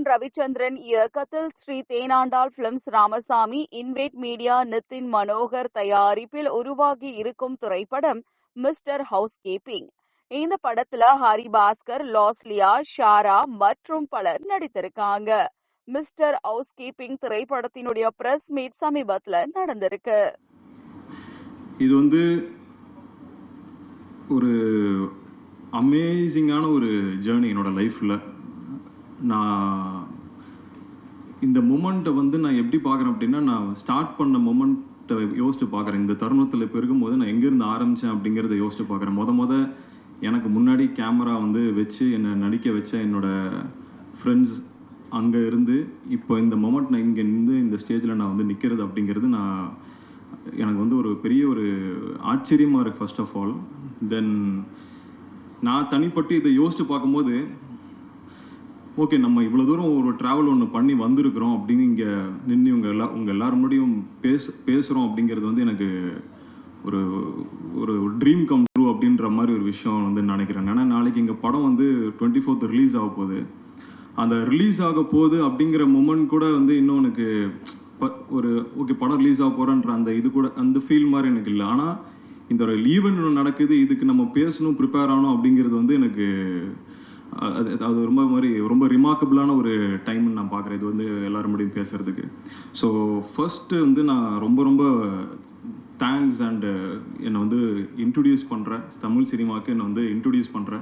அருண் ரவிச்சந்திரன் இயக்கத்தில் Sri Thenandal films Ramasamy invade media Nithin Manohar தயாரிப்பில் உருவாகி இருக்கும் திரைப்படம் மிஸ்டர் ஹவுஸ் கீப்பிங் இந்த படத்துல ஹரி பாஸ்கர் லாஸ்லியா ஷாரா மற்றும் பலர் நடித்திருக்காங்க. மிஸ்டர் ஹவுஸ் கீப்பிங் திரைப்படத்தினுடைய பிரஸ் மீட் சமீபத்துல நடந்திருக்கு. இது வந்து ஒரு அமேசிங்கான ஒரு ஜேர்னி என்னோட லைஃப்பில் நான் இந்த மூமெண்ட்டை வந்து நான் எப்படி பார்க்குறேன் அப்படின்னா நான் ஸ்டார்ட் பண்ண மூமெண்ட்டை யோசிச்சு பார்க்குறேன். இந்த தருணத்தில் இப்போ இருக்கும்போது நான் எங்கேருந்து ஆரம்பித்தேன் அப்படிங்கிறத யோசிச்சு பார்க்குறேன். மொத முத எனக்கு முன்னாடி கேமரா வந்து வச்சு என்னை நடிக்க வச்ச என்னோட ஃப்ரெண்ட்ஸ் அங்கே இருந்து இப்போ இந்த மொமெண்ட் நான் இங்கே நின்று இந்த ஸ்டேஜில் நான் வந்து நிற்கிறது அப்படிங்கிறது நான் எனக்கு வந்து ஒரு பெரிய ஒரு ஆச்சரியமாக இருக்குது ஃபர்ஸ்ட் ஆஃப் ஆல் தென் நான் தனிப்பட்டு இதை யோசிச்சு பார்க்கும்போது ஓகே நம்ம இவ்வளோ தூரம் ஒரு ட்ராவல் ஒன்று பண்ணி வந்திருக்கிறோம் அப்படின்னு இங்கே நின்று இவங்க எல்லா உங்கள் எல்லாரும் முடியும் பேச பேசுகிறோம் அப்படிங்கிறது வந்து எனக்கு ஒரு ஒரு ட்ரீம் கம் ட்ரூ அப்படின்ற மாதிரி ஒரு விஷயம் வந்து நினைக்கிறேன். ஏன்னா நாளைக்கு இங்கே படம் வந்து டுவெண்ட்டி ஃபோர்த் ரிலீஸ் ஆக போகுது. அந்த ரிலீஸ் ஆக போகுது அப்படிங்கிற மூமெண்ட் கூட வந்து இன்னும் எனக்கு ப- ஒரு ஓகே படம் ரிலீஸ் ஆக போகிறேன்ற அந்த இது கூட அந்த ஃபீல் மாதிரி எனக்கு இல்லை. ஆனால் இந்த ஒரு ஈவெண்ட் ஒன்று நடக்குது இதுக்கு நம்ம பேசணும் ப்ரிப்பேர் ஆகணும் அப்படிங்கிறது வந்து எனக்கு அது அது ரொம்ப மாதிரி ரொம்ப ரிமார்க்கபிளான ஒரு டைம்னு நான் பார்க்குறேன். இது வந்து எல்லாரும் முடியும் பேசுறதுக்கு. ஸோ ஃபர்ஸ்ட்டு வந்து நான் ரொம்ப ரொம்ப தேங்க்ஸ் அண்டு என்னை வந்து இன்ட்ரடியூஸ் பண்ணுற தமிழ் சினிமாவுக்கு என்னை வந்து இன்ட்ரடியூஸ் பண்ணுற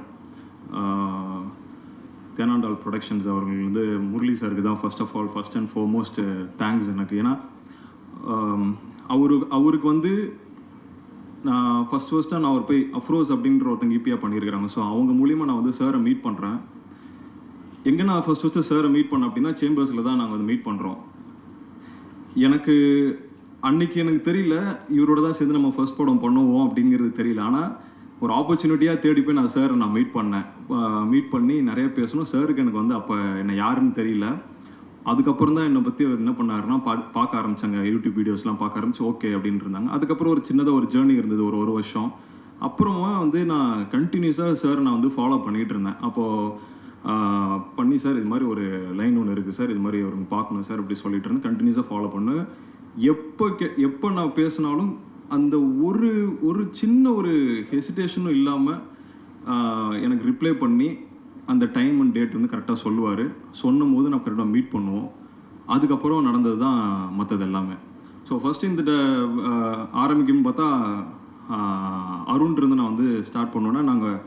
தேனாண்டால் ப்ரொடக்ஷன்ஸ் அவர்கள் வந்து முரளி சாருக்கு தான் first of all first and foremost thanks எனக்கு. ஏன்னா அவரு அவருக்கு வந்து நான் ஃபர்ஸ்ட் ஃபஸ்ட்டாக நான் அவர் போய் அஃப்ரோஸ் அப்படின்ற ஒருத்தங்க இபியாக பண்ணியிருக்கிறாங்க. ஸோ அவங்க மூலிமா நான் வந்து சாரை மீட் பண்ணுறேன் எங்கே நான் ஃபர்ஸ்ட் ஃபஸ்ட்டு சாரை மீட் பண்ணேன் அப்படின்னா சேம்பர்ஸில் தான் நாங்கள் வந்து மீட் பண்ணுறோம் எனக்கு அன்னைக்கு எனக்கு தெரியல இவரோட தான் சேர்ந்து நம்ம ஃபர்ஸ்ட் படம் பண்ணுவோம் அப்படிங்கிறது தெரியல. ஆனால் ஒரு ஆப்பர்ச்சுனிட்டியாக தேடி போய் நான் சார் நான் மீட் பண்ணேன். மீட் பண்ணி நிறைய பேசணும். சாருக்கு எனக்கு வந்து அப்போ என்ன யாருன்னு தெரியல. அதுக்கப்புறம் தான் என்னை பற்றி அவர் என்ன பண்ணாருன்னா பா பார்க்க ஆரம்பிச்சாங்க. யூடியூப் வீடியோஸ்லாம் பார்க்க ஆரம்பிச்சு ஓகே அப்படின்னு இருந்தாங்க. அதுக்கப்புறம் ஒரு சின்னதாக ஒரு ஜேர்னி இருந்தது ஒரு ஒரு வருஷம். அப்புறமா வந்து நான் கண்டினியூஸாக சார் நான் வந்து ஃபாலோ பண்ணிகிட்டு இருந்தேன். அப்போது பண்ணி சார் இது மாதிரி ஒரு லைன் ஒன்று இருக்குது சார் இது மாதிரி அவருக்கு பார்க்கணும் சார் அப்படி சொல்லிட்டு இருந்தேன். கண்டினியூஸாக ஃபாலோ பண்ணு. எப்போ கே எப்போ நான் பேசினாலும் அந்த ஒரு ஒரு சின்ன ஒரு ஹெசிடேஷனும் இல்லாமல் எனக்கு ரிப்ளை பண்ணி அந்த டைம் அண்ட் டேட் வந்து கரெக்டாக சொல்லுவார். சொன்னும் போது நான் கரெக்டாக மீட் பண்ணுவோம். அதுக்கப்புறம் நடந்தது தான் மற்றது எல்லாமே. ஸோ ஃபர்ஸ்ட் இந்த ட- ஆரம்பிக்கும்னு பார்த்தா அருண்ருந்து நான் வந்து ஸ்டார்ட் பண்ணோன்னா நாங்கள்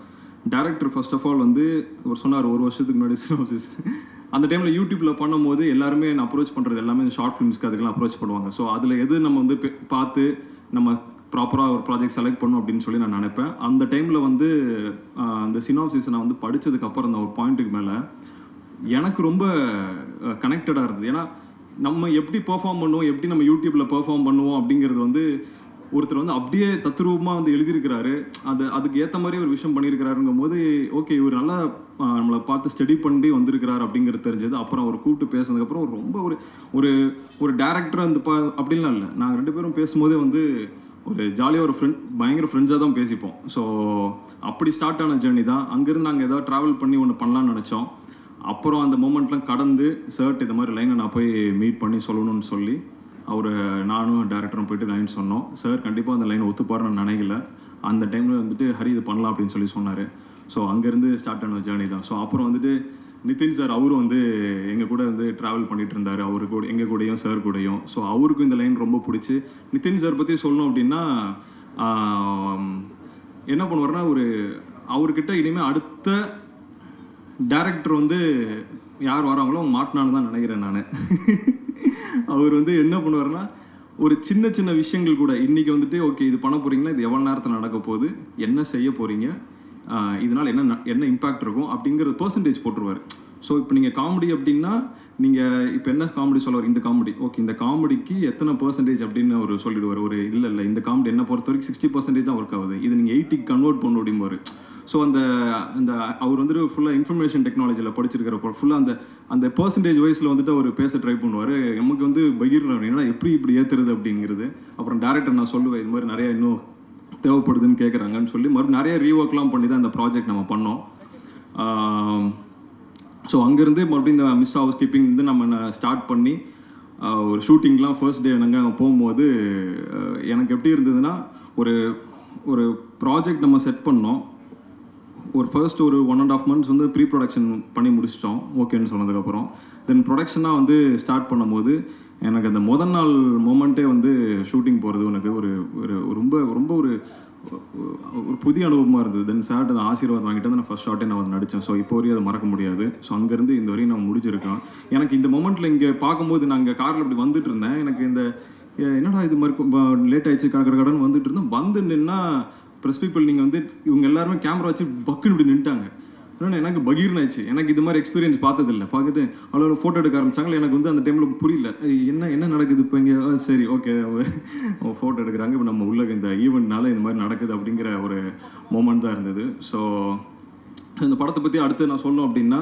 டேரக்டர் ஃபர்ஸ்ட் ஆஃப் ஆல் வந்து அவர் சொன்னார் ஒரு வருஷத்துக்கு முன்னாடி அந்த டைமில் யூடியூப்பில் பண்ணும்போது எல்லாருமே அப்ரோச் பண்ணுறது எல்லாமே ஷார்ட் ஃபிலிம்ஸ்க்கு அதுக்கெல்லாம் அப்ரோச் பண்ணுவாங்க. ஸோ அதில் எது நம்ம வந்து பார்த்து நம்ம ப்ராப்பராக ஒரு ப்ராஜெக்ட் செலக்ட் பண்ணும் அப்படின்னு சொல்லி நான் நினைப்பேன். அந்த டைமில் வந்து அந்த சினாப்சிஸை நான் வந்து படித்ததுக்கப்புறம் அந்த ஒரு பாயிண்ட்டுக்கு மேலே எனக்கு ரொம்ப கனெக்டடாக இருந்தது. ஏன்னா நம்ம எப்படி பெர்ஃபார்ம் பண்ணுவோம் எப்படி நம்ம யூடியூப்பில் பெர்ஃபார்ம் பண்ணுவோம் அப்படிங்கிறது வந்து ஒருத்தர் வந்து அப்படியே தத்ரூபமாக வந்து எழுதியிருக்கிறாரு. அது அதுக்கு ஏற்ற மாதிரி ஒரு விஷயம் பண்ணியிருக்கிறாருங்கும் போது ஓகே இவர் நல்லா நம்மளை பார்த்து ஸ்டடி பண்ணி வந்திருக்கிறார் அப்படிங்கிறது தெரிஞ்சது. அப்புறம் அவர் கூப்பிட்டு பேசுனதுக்கப்புறம் ரொம்ப ஒரு ஒரு ஒரு டேரக்டர் அந்த பா அப்படின்லாம் இல்லை. நாங்கள் ரெண்டு பேரும் பேசும்போதே வந்து ஒரு ஜாலியாக ஒரு ஃப்ரெண்ட் பயங்கர ஃப்ரெண்ட்ஸாக தான் பேசிப்போம். ஸோ அப்படி ஸ்டார்ட் ஆன ஜேர்னி தான். அங்கேருந்து நாங்கள் ஏதாவது ட்ராவல் பண்ணி ஒன்று பண்ணலான்னு நினச்சோம். அப்புறம் அந்த மூமெண்ட்லாம் கடந்து சர்ட் இது மாதிரி லைனை நான் போய் மீட் பண்ணி சொல்லணும்னு சொல்லி அவர் நானும் டேரக்டரும் போயிட்டு லைன் சொன்னோம். சார் கண்டிப்பாக அந்த லைன் ஒத்துப்பாருன்னு நான் நினைக்கல. அந்த டைமில் வந்துட்டு ஹரி இது பண்ணலாம் அப்படின்னு சொல்லி சொன்னார். ஸோ அங்கேருந்து ஸ்டார்ட் ஆன ஜேர்னி தான். ஸோ அப்புறம் வந்துட்டு நிதின் சார் அவரும் வந்து எங்கள் கூட வந்து ட்ராவல் பண்ணிட்டு இருந்தார். அவரு கூட எங்கள் கூடயும் சார் கூடயும். ஸோ அவருக்கும் இந்த லைன் ரொம்ப பிடிச்சி. நிதின் சார் பற்றி சொல்லணும் அப்படின்னா என்ன பண்ணுவாருன்னா ஒரு அவர்கிட்ட இனிமேல் அடுத்த டேரக்டர் வந்து யார் வராங்களோ அவங்க மாட்டினான்னு தான் நினைக்கிறேன் நான். அவர் வந்து என்ன பண்ணுவாருன்னா ஒரு சின்ன சின்ன விஷயங்கள் கூட. இன்னைக்கு வந்துட்டு ஓகே இது பண்ண போகிறீங்கன்னா இது எவ்வளோ நேரத்தில் நடக்க போகுது? என்ன செய்ய போறீங்க? இதனால் என்ன என்ன இம்பாக்ட் இருக்கும் அப்படிங்கிறது பர்சன்டேஜ் போட்டுருவாரு. ஸோ இப்போ நீங்கள் காமெடி அப்படின்னா நீங்கள் இப்போ என்ன காமெடி சொல்லுவார்? இந்த காமெடி ஓகே இந்த காமெடிக்கு எத்தனை பர்சன்டேஜ் அப்படின்னு அவர் சொல்லிடுவார். ஒரு இல்லை இல்லை இந்த காமெடி என்ன பொறுத்த வரைக்கும் சிக்ஸ்டி பர்சன்டேஜ் தான் ஒர்க் ஆகுது. இது நீங்கள் எயிட்டிக்கு கன்வெர்ட் பண்ண அப்படிம்பாரு ஸோ அந்த அந்த அவர் வந்துட்டு ஃபுல்லாக இன்ஃபர்மேஷன் டெக்னாலஜியில் படிச்சிருக்கிறப்போ ஃபுல்லாக அந்த அந்த பர்சன்டேஜ் வைஸில் வந்துட்டு அவர் பேச ட்ரை பண்ணுவார். நமக்கு வந்து பகிர்னார் எப்படி இப்படி ஏற்றுறது அப்படிங்கிறது. அப்புறம் டேரக்டர் நான் சொல்லுவேன் இது மாதிரி நிறையா இன்னும் தேவைப்படுதுன்னு கேட்குறாங்கன்னு சொல்லி மறுபடியும் நிறைய ரீஒர்க்லாம் பண்ணி தான் இந்த ப்ராஜெக்ட் நம்ம பண்ணோம். ஸோ அங்கேருந்து மறுபடியும் இந்த மிஸ் ஹவுஸ் கீப்பிங் வந்து நம்ம ஸ்டார்ட் பண்ணி ஒரு ஷூட்டிங்லாம் ஃபர்ஸ்ட் டே நாங்கள் அங்கே போகும்போது எனக்கு எப்படி இருந்ததுன்னா ஒரு ஒரு ப்ராஜெக்ட் நம்ம செட் பண்ணோம். ஒரு ஃபர்ஸ்ட் ஒரு ஒன் அண்ட் ஆஃப் மந்த்ஸ் வந்து ப்ரீ ப்ரொடக்ஷன் பண்ணி முடிச்சிட்டோம். ஓகேன்னு சொன்னதுக்கப்புறம். தென் ப்ரொடக்ஷனாக வந்து ஸ்டார்ட் பண்ணும்போது எனக்கு அந்த முதல் நாள் மூமெண்ட்டே வந்து ஷூட்டிங் போகிறது எனக்கு ஒரு ஒரு ரொம்ப ரொம்ப ஒரு ஒரு புதிய அனுபவமாக இருந்தது. தென் சார் அந்த ஆசீர்வாதம் வாங்கிட்டு வந்து நான் ஃபஸ்ட் ஷாட்டே நான் வந்து நடித்தேன் ஸோ இப்போ வரையும் அதை மறக்க முடியாது. ஸோ அங்கேருந்து இந்த வரையும் நான் முடிச்சிருக்கேன் எனக்கு இந்த மொமெண்ட்டில் இங்கே பார்க்கும்போது நான் இங்கே காரில் இப்படி வந்துட்டு இருந்தேன். எனக்கு இந்த என்னடா இது மாதிரி லேட் ஆயிடுச்சு கடற்கரை கடன் வந்துட்டு இருந்தேன். வந்து நின்னா ப்ரெஸ் பீப்பிள் நீங்கள் வந்து இவங்க எல்லாருமே கேமரா வச்சு பக்குன்னு இப்படி நின்ட்டாங்க. இன்னொன்று எனக்கு பகீர்னாச்சு. எனக்கு இது மாதிரி எக்ஸ்பீரியன்ஸ் பார்த்ததில்ல. பார்த்துட்டு அவ்வளோ ஃபோட்டோ எடுக்க ஆரம்பிச்சாங்களே எனக்கு வந்து அந்த டைமில் புரியல. என்ன என்ன நடக்குது இப்போ இங்கே? சரி ஓகே ஃபோட்டோ எடுக்கிறாங்க. இப்போ நம்ம உள்ள இந்த ஈவெண்ட்னால இந்த மாதிரி நடக்குது அப்படிங்கிற ஒரு மூமெண்ட் தான் இருந்தது. ஸோ இந்த படத்தை பற்றி அடுத்து நான் சொல்லணும் அப்படின்னா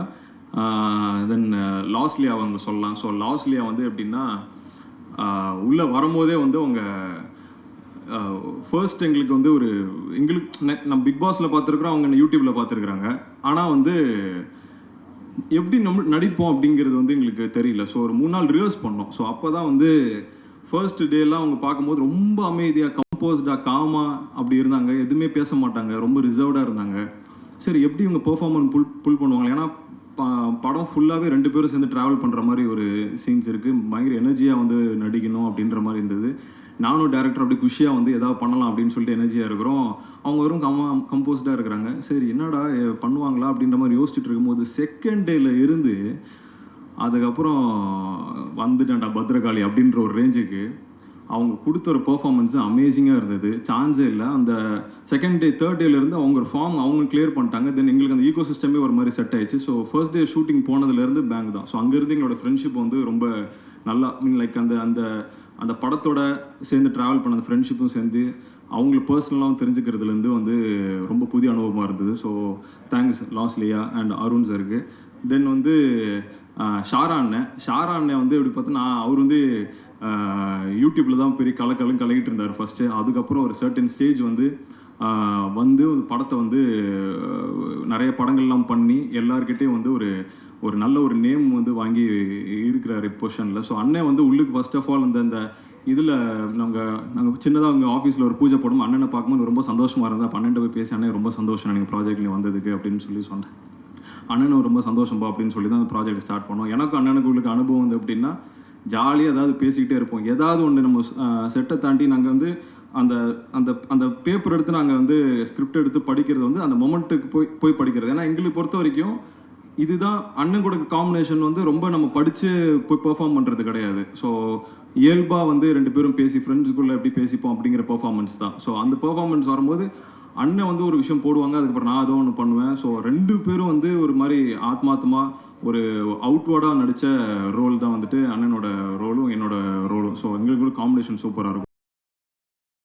தென் லாஸ்லியா அவங்க சொல்லலாம். ஸோ லாஸ்லியா வந்து எப்படின்னா உள்ளே வரும்போதே வந்து அவங்க ஃபர்ஸ்ட் எங்களுக்கு வந்து ஒரு எங்களுக்கு நெ- நம்ம பிக் பாஸ்ல பார்த்துருக்குறோம் அவங்க யூடியூப்ல பார்த்துருக்குறாங்க. ஆனால் வந்து எப்படி நம்ம நடிப்போம் அப்படிங்கிறது வந்து எங்களுக்கு தெரியல. ஸோ ஒரு மூணு நாள் ரிவர்ஸ் பண்ணோம். ஸோ அப்போ தான் வந்து ஃபர்ஸ்ட் டேலாம் அவங்க பார்க்கும்போது ரொம்ப அமைதியாக கம்போஸ்டாக காமா அப்படி இருந்தாங்க. எதுவுமே பேச மாட்டாங்க. ரொம்ப ரிசர்வ்டாக இருந்தாங்க. சரி எப்படி இவங்க பெர்ஃபார்மன்ஸ் புல் புல் பண்ணுவாங்க? ஏன்னா படம் ஃபுல்லாகவே ரெண்டு பேரும் சேர்ந்து ட்ராவல் பண்ணுற மாதிரி ஒரு சீன்ஸ் இருக்குது பயங்கர எனர்ஜியாக வந்து நடிக்கணும் அப்படின்ற மாதிரி இருந்தது. நானும் டேரக்டர் அப்படி குஷியாக வந்து ஏதாவது பண்ணலாம் அப்படின்னு சொல்லிட்டு எனர்ஜியாக இருக்கிறோம். அவங்க வெறும் கம் கம்போஸ்டாக இருக்கிறாங்க. சரி என்னடா பண்ணுவாங்களா அப்படின்ற மாதிரி யோசிச்சுட்டு இருக்கும்போது செகண்ட் டேயில் இருந்து அதுக்கப்புறம் வந்துட்டேன்டா பத்ரகாளி அப்படின்ற ஒரு ரேஞ்சுக்கு அவங்க கொடுத்த ஒரு பெர்ஃபார்மன்ஸ் அமேசிங்காக இருந்தது. சான்ஸே இல்லை. அந்த செகண்ட் டே தேர்ட் டேலேருந்து அவங்க ஒரு ஃபார்ம் அவங்க கிளியர் பண்ணிட்டாங்க. தென் எங்களுக்கு அந்த ஈகோ சிஸ்டமே ஒரு மாதிரி செட் ஆயிடுச்சு. ஸோ ஃபர்ஸ்ட் டே ஷூட்டிங் போனதுலேருந்து பேங்க் தான். ஸோ அங்கேருந்து எங்களோட ஃப்ரெண்ட்ஷிப் வந்து ரொம்ப நல்லா மீன் லைக் அந்த அந்த அந்த படத்தோட சேர்ந்து ட்ராவல் பண்ண அந்த ஃப்ரெண்ட்ஷிப்பும் சேர்ந்து அவங்கள பர்சனலாகவும் தெரிஞ்சுக்கிறதுலேருந்து வந்து ரொம்ப புதிய அனுபவமாக இருந்தது. So thanks Losliya and Arun சருக்கு then வந்து ஷாரா அண்ணன். ஷாரா அண்ணன் வந்து எப்படி பார்த்தோன்னா அவர் வந்து யூடியூப்பில் தான் பெரிய கலக்கலும் கலக்கிட்டு இருந்தார் ஃபஸ்ட்டு அதுக்கப்புறம் ஒரு சர்டன் ஸ்டேஜ் வந்து வந்து ஒரு படத்தை வந்து நிறைய படங்கள்லாம் பண்ணி எல்லாருக்கிட்டேயும் வந்து ஒரு ஒரு நல்ல ஒரு நேம் வந்து வாங்கி இருக்கிறார் பொசிஷனில் ஸோ அண்ணன் வந்து உள்ளுக்கு ஃபர்ஸ்ட் ஆஃப் ஆல் அந்த அந்த இதில் நாங்கள் நாங்கள் சின்னதாக அவங்க ஆஃபீஸில் ஒரு பூஜை போடும் அண்ணனை பார்க்கும்போது ரொம்ப சந்தோஷமாக இருந்தால் பன்னெண்டு போய் பேசி அண்ணன் ரொம்ப சந்தோஷம் நீங்கள் ப்ராஜெக்ட்ல வந்ததுக்கு அப்படின்னு சொல்லி சொன்னேன். அண்ணனும் ரொம்ப சந்தோஷம்பா அப்படின்னு சொல்லி தான் அந்த ப்ராஜெக்ட் ஸ்டார்ட் பண்ணோம். எனக்கும் அண்ணனுக்கு உங்களுக்கு அனுபவம் வந்து எப்படின்னா ஜாலியாக ஏதாவது பேசிக்கிட்டே இருப்போம். ஏதாவது ஒன்று நம்ம செட்டை தாண்டி நாங்கள் வந்து அந்த அந்த அந்த பேப்பர் எடுத்து நாங்கள் வந்து ஸ்கிரிப்ட் எடுத்து படிக்கிறது வந்து அந்த மொமெண்ட்டுக்கு போய் போய் படிக்கிறது. ஏன்னா எங்களுக்கு பொறுத்த வரைக்கும் இதுதான் அண்ணன் கூட காம்பினேஷன் வந்து ரொம்ப நம்ம படித்து போய் பெர்ஃபார்ம் பண்ணுறது கிடையாது. ஸோ இயல்பாக வந்து ரெண்டு பேரும் பேசி ஃப்ரெண்ட்ஸுக்குள்ளே எப்படி பேசிப்போம் அப்படிங்கிற பெர்ஃபார்மன்ஸ் தான். ஸோ அந்த பெர்ஃபார்மன்ஸ் வரும்போது அண்ணன் வந்து ஒரு விஷயம் போடுவாங்க. அதுக்கப்புறம் நான் ஏதோ ஒன்று பண்ணுவேன். ஸோ ரெண்டு பேரும் வந்து ஒரு மாதிரி ஆத்மாத்மா ஒரு அவுட்வேர்டாக நடித்த ரோல் தான் வந்துட்டு அண்ணனோட ரோலும் என்னோட ரோலும் ஸோ எங்களுக்கு காம்பினேஷன் சூப்பராக இருக்கும்.